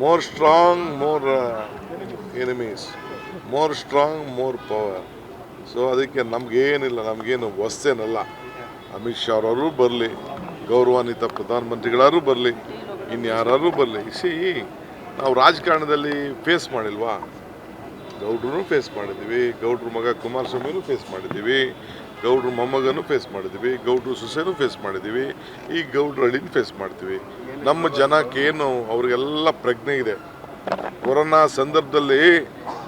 More strong more enemies more strong more power so ಅದಕ್ಕೆ ನಮಗೇನಿಲ್ಲ, ನಮಗೇನು ವಸ್ತೇನಲ್ಲ ಅಮಿತ್ ಶಾ ಅವರವರು ಬರಲಿ, ಗೌರವಾನ್ವಿತ ಪ್ರಧಾನಮಂತ್ರಿಗಳಾರು ಬರಲಿ ಇನ್ಯಾರು ಬರಲಿ. ಸಿ, ನಾವು ರಾಜಕಾರಣದಲ್ಲಿ ಫೇಸ್ ಮಾಡಿಲ್ವಾ? ಗೌಡ್ರೂ ಫೇಸ್ ಮಾಡಿದ್ದೀವಿ, ಗೌಡ್ರ ಮಗ ಕುಮಾರಸ್ವಾಮಿನೂ ಫೇಸ್ ಮಾಡಿದ್ದೀವಿ. ಗೌಡ್ರ ಮೊಮ್ಮಗನೂ ಫೇಸ್ ಮಾಡಿದ್ವಿ, ಗೌಡ್ರ ಸೊಸೆನೂ ಫೇಸ್ ಮಾಡಿದ್ದೀವಿ ಈ ಗೌಡ್ರ ಹಳ್ಳಿನ ಫೇಸ್ ಮಾಡ್ತೀವಿ. ನಮ್ಮ ಜನಕ್ಕೇನು ಅವ್ರಿಗೆಲ್ಲ ಪ್ರಜ್ಞೆ ಇದೆ. ಕೊರೋನಾ ಸಂದರ್ಭದಲ್ಲಿ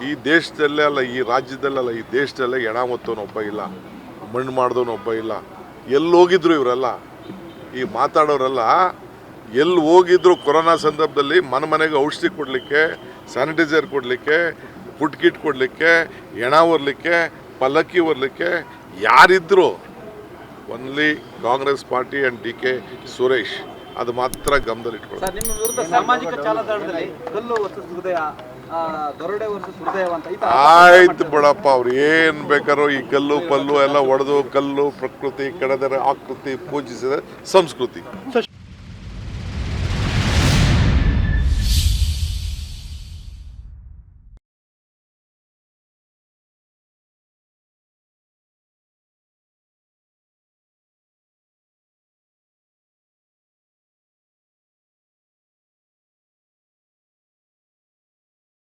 ಈ ದೇಶದಲ್ಲೇ ಅಲ್ಲ, ಈ ರಾಜ್ಯದಲ್ಲೇ ಅಲ್ಲ, ಈ ದೇಶದಲ್ಲೇ ಎಣ ಒಬ್ಬ ಇಲ್ಲ, ಮಣ್ಣು ಮಾಡಿದವನೊಬ್ಬ ಇಲ್ಲ. ಎಲ್ಲಿ ಹೋಗಿದ್ರು ಇವರೆಲ್ಲ. ಈ ಮಾತಾಡೋರೆಲ್ಲ ಎಲ್ಲಿ ಹೋಗಿದ್ರು ಕೊರೋನಾ ಸಂದರ್ಭದಲ್ಲಿ ಮನೆ ಮನೆಗೆ ಔಷಧಿ ಕೊಡಲಿಕ್ಕೆ ಸ್ಯಾನಿಟೈಸರ್ ಕೊಡಲಿಕ್ಕೆ ಫುಡ್ ಕಿಟ್ ಕೊಡಲಿಕ್ಕೆ, ಎಣ ಹೊರಲಿಕ್ಕೆ ಪಲ್ಲಕ್ಕಿ ಹೊರಲಿಕ್ಕೆ ಯಾರಿದ್ರು only Congress party and D K Suresh. ಅದು ಮಾತ್ರ ಗಮನದಲ್ಲಿ ಇಟ್ಕೊಳ್ಳಿ ಸರ್ ನಿಮ್ಮ ವಿರುದ್ಧ ಸಾಮಾಜಿಕ ಜಾಲತಾಣದಲ್ಲಿ ಕಲ್ಲು ವರ್ಸಸ್ ಹೃದಯ ಆ, ದರೋಡೆ ವರ್ಸಸ್ ಹೃದಯ ಅಂತ ಈ ತರ ಆಯ್ತು ಬಿಡಪ್ಪ ಅವ್ರು ಏನ್ ಬೇಕಾರೋ ಈ ಕಲ್ಲು ಪಲ್ಲು ಎಲ್ಲ ಒಡೆದು ಕಲ್ಲು ಪ್ರಕೃತಿ ಕೆಡದರೆ ಆಕೃತಿ ಪೂಜಿಸಿದ ಸಂಸ್ಕೃತಿ.